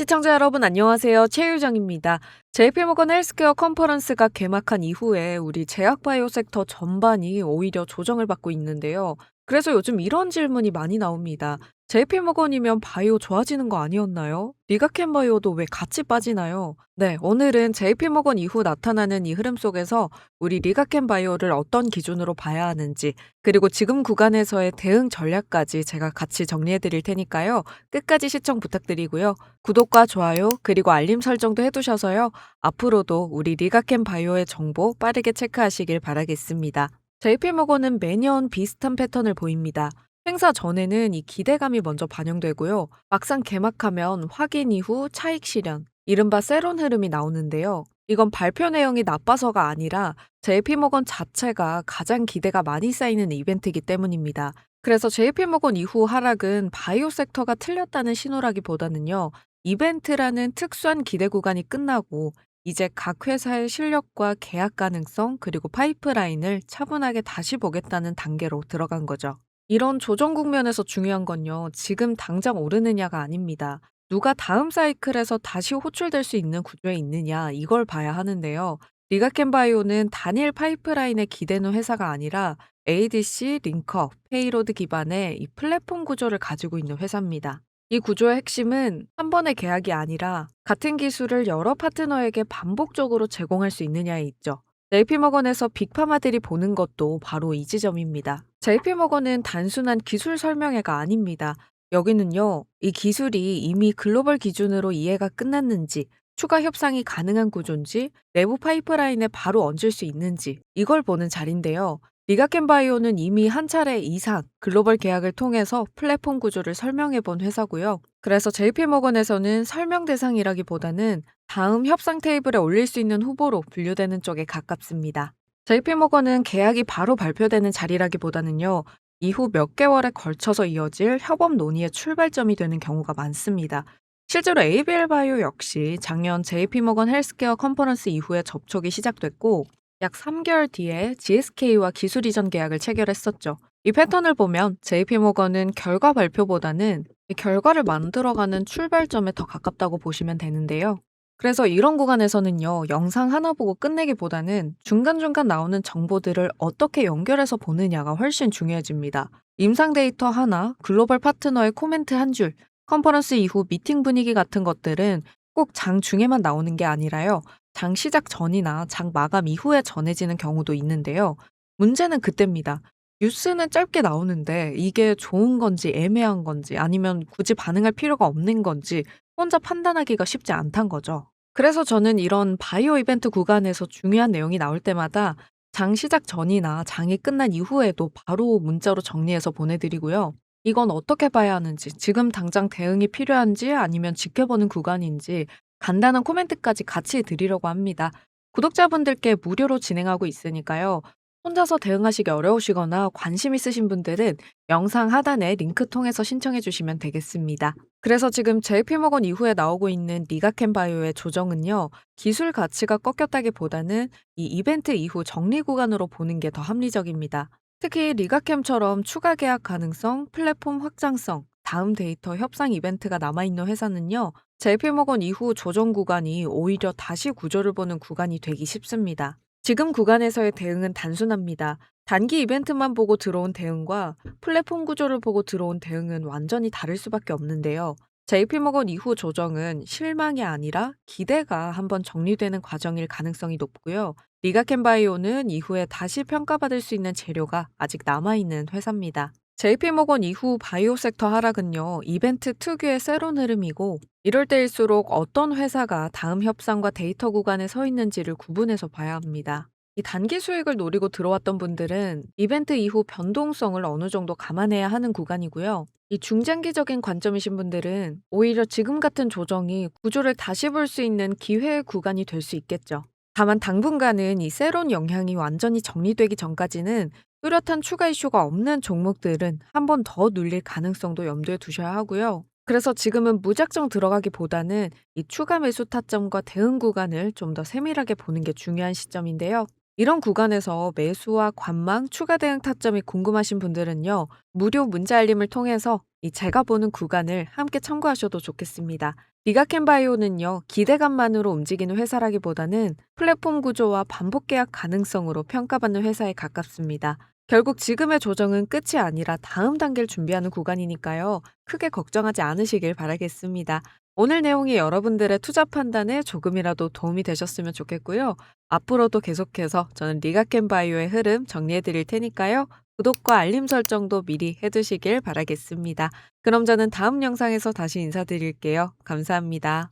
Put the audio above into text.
시청자 여러분 안녕하세요. 최유정입니다. JP모건 헬스케어 컨퍼런스가 개막한 이후에 우리 제약바이오 섹터 전반이 오히려 조정을 받고 있는데요. 그래서 요즘 이런 질문이 많이 나옵니다. JP모건이면 바이오 좋아지는 거 아니었나요? 리가켄 바이오도 왜 같이 빠지나요? 네, 오늘은 JP모건 이후 나타나는 이 흐름 속에서 우리 리가켄 바이오를 어떤 기준으로 봐야 하는지, 그리고 지금 구간에서의 대응 전략까지 제가 같이 정리해 드릴 테니까요. 끝까지 시청 부탁드리고요. 구독과 좋아요, 그리고 알림 설정도 해 두셔서요. 앞으로도 우리 리가켄 바이오의 정보 빠르게 체크하시길 바라겠습니다. JP모건은 매년 비슷한 패턴을 보입니다. 행사 전에는 이 기대감이 먼저 반영되고요. 막상 개막하면 확인 이후 차익 실현, 이른바 세론 흐름이 나오는데요. 이건 발표 내용이 나빠서가 아니라 JP모건 자체가 가장 기대가 많이 쌓이는 이벤트이기 때문입니다. 그래서 JP모건 이후 하락은 바이오 섹터가 틀렸다는 신호라기보다는요. 이벤트라는 특수한 기대 구간이 끝나고 이제 각 회사의 실력과 계약 가능성 그리고 파이프라인을 차분하게 다시 보겠다는 단계로 들어간 거죠. 이런 조정 국면에서 중요한 건요. 지금 당장 오르느냐가 아닙니다. 누가 다음 사이클에서 다시 호출될 수 있는 구조에 있느냐 이걸 봐야 하는데요. 리가켄 바이오는 단일 파이프라인에 기대는 회사가 아니라 ADC, 링커, 페이로드 기반의 이 플랫폼 구조를 가지고 있는 회사입니다. 이 구조의 핵심은 한 번의 계약이 아니라 같은 기술을 여러 파트너에게 반복적으로 제공할 수 있느냐에 있죠. JP모건에서 빅파마들이 보는 것도 바로 이 지점입니다. JP모건은 단순한 기술 설명회가 아닙니다. 여기는요, 이 기술이 이미 글로벌 기준으로 이해가 끝났는지, 추가 협상이 가능한 구조인지, 내부 파이프라인에 바로 얹을 수 있는지, 이걸 보는 자리인데요. 리가켄 바이오는 이미 한 차례 이상 글로벌 계약을 통해서 플랫폼 구조를 설명해 본 회사고요. 그래서 JP모건에서는 설명 대상이라기보다는 다음 협상 테이블에 올릴 수 있는 후보로 분류되는 쪽에 가깝습니다. JP모건은 계약이 바로 발표되는 자리라기보다는요. 이후 몇 개월에 걸쳐서 이어질 협업 논의의 출발점이 되는 경우가 많습니다. 실제로 ABL 바이오 역시 작년 JP모건 헬스케어 컨퍼런스 이후에 접촉이 시작됐고 약 3개월 뒤에 GSK와 기술 이전 계약을 체결했었죠. 이 패턴을 보면 JP모건은 결과 발표보다는 결과를 만들어가는 출발점에 더 가깝다고 보시면 되는데요. 그래서 이런 구간에서는요, 영상 하나 보고 끝내기보다는 중간중간 나오는 정보들을 어떻게 연결해서 보느냐가 훨씬 중요해집니다. 임상 데이터 하나, 글로벌 파트너의 코멘트 한 줄, 컨퍼런스 이후 미팅 분위기 같은 것들은 꼭 장 중에만 나오는 게 아니라요. 장 시작 전이나 장 마감 이후에 전해지는 경우도 있는데요. 문제는 그때입니다. 뉴스는 짧게 나오는데 이게 좋은 건지 애매한 건지 아니면 굳이 반응할 필요가 없는 건지 혼자 판단하기가 쉽지 않단 거죠. 그래서 저는 이런 바이오 이벤트 구간에서 중요한 내용이 나올 때마다 장 시작 전이나 장이 끝난 이후에도 바로 문자로 정리해서 보내드리고요. 이건 어떻게 봐야 하는지, 지금 당장 대응이 필요한지 아니면 지켜보는 구간인지 간단한 코멘트까지 같이 드리려고 합니다. 구독자분들께 무료로 진행하고 있으니까요. 혼자서 대응하시기 어려우시거나 관심 있으신 분들은 영상 하단에 링크 통해서 신청해 주시면 되겠습니다. 그래서 지금 JP모건 이후에 나오고 있는 리가켄 바이오의 조정은요. 기술 가치가 꺾였다기보다는 이 이벤트 이후 정리 구간으로 보는 게 더 합리적입니다. 특히 리가캠처럼 추가 계약 가능성, 플랫폼 확장성, 다음 데이터 협상 이벤트가 남아있는 회사는요. JP모건 이후 조정 구간이 오히려 다시 구조를 보는 구간이 되기 쉽습니다. 지금 구간에서의 대응은 단순합니다. 단기 이벤트만 보고 들어온 대응과 플랫폼 구조를 보고 들어온 대응은 완전히 다를 수밖에 없는데요. JP모건 이후 조정은 실망이 아니라 기대가 한번 정리되는 과정일 가능성이 높고요. 리가켄바이오는 이후에 다시 평가받을 수 있는 재료가 아직 남아있는 회사입니다. JP모건 이후 바이오 섹터 하락은요, 이벤트 특유의 세론 흐름이고, 이럴 때일수록 어떤 회사가 다음 협상과 데이터 구간에 서 있는지를 구분해서 봐야 합니다. 이 단기 수익을 노리고 들어왔던 분들은 이벤트 이후 변동성을 어느 정도 감안해야 하는 구간이고요. 이 중장기적인 관점이신 분들은 오히려 지금 같은 조정이 구조를 다시 볼 수 있는 기회의 구간이 될 수 있겠죠. 다만 당분간은 이 세론 영향이 완전히 정리되기 전까지는 뚜렷한 추가 이슈가 없는 종목들은 한 번 더 눌릴 가능성도 염두에 두셔야 하고요. 그래서 지금은 무작정 들어가기보다는 이 추가 매수 타점과 대응 구간을 좀 더 세밀하게 보는 게 중요한 시점인데요. 이런 구간에서 매수와 관망, 추가 대응 타점이 궁금하신 분들은요. 무료 문자 알림을 통해서 이 제가 보는 구간을 함께 참고하셔도 좋겠습니다. 리가켄바이오는요, 기대감만으로 움직이는 회사라기보다는 플랫폼 구조와 반복 계약 가능성으로 평가받는 회사에 가깝습니다. 결국 지금의 조정은 끝이 아니라 다음 단계를 준비하는 구간이니까요. 크게 걱정하지 않으시길 바라겠습니다. 오늘 내용이 여러분들의 투자 판단에 조금이라도 도움이 되셨으면 좋겠고요. 앞으로도 계속해서 저는 리가켄바이오의 흐름 정리해 드릴 테니까요. 구독과 알림 설정도 미리 해두시길 바라겠습니다. 그럼 저는 다음 영상에서 다시 인사드릴게요. 감사합니다.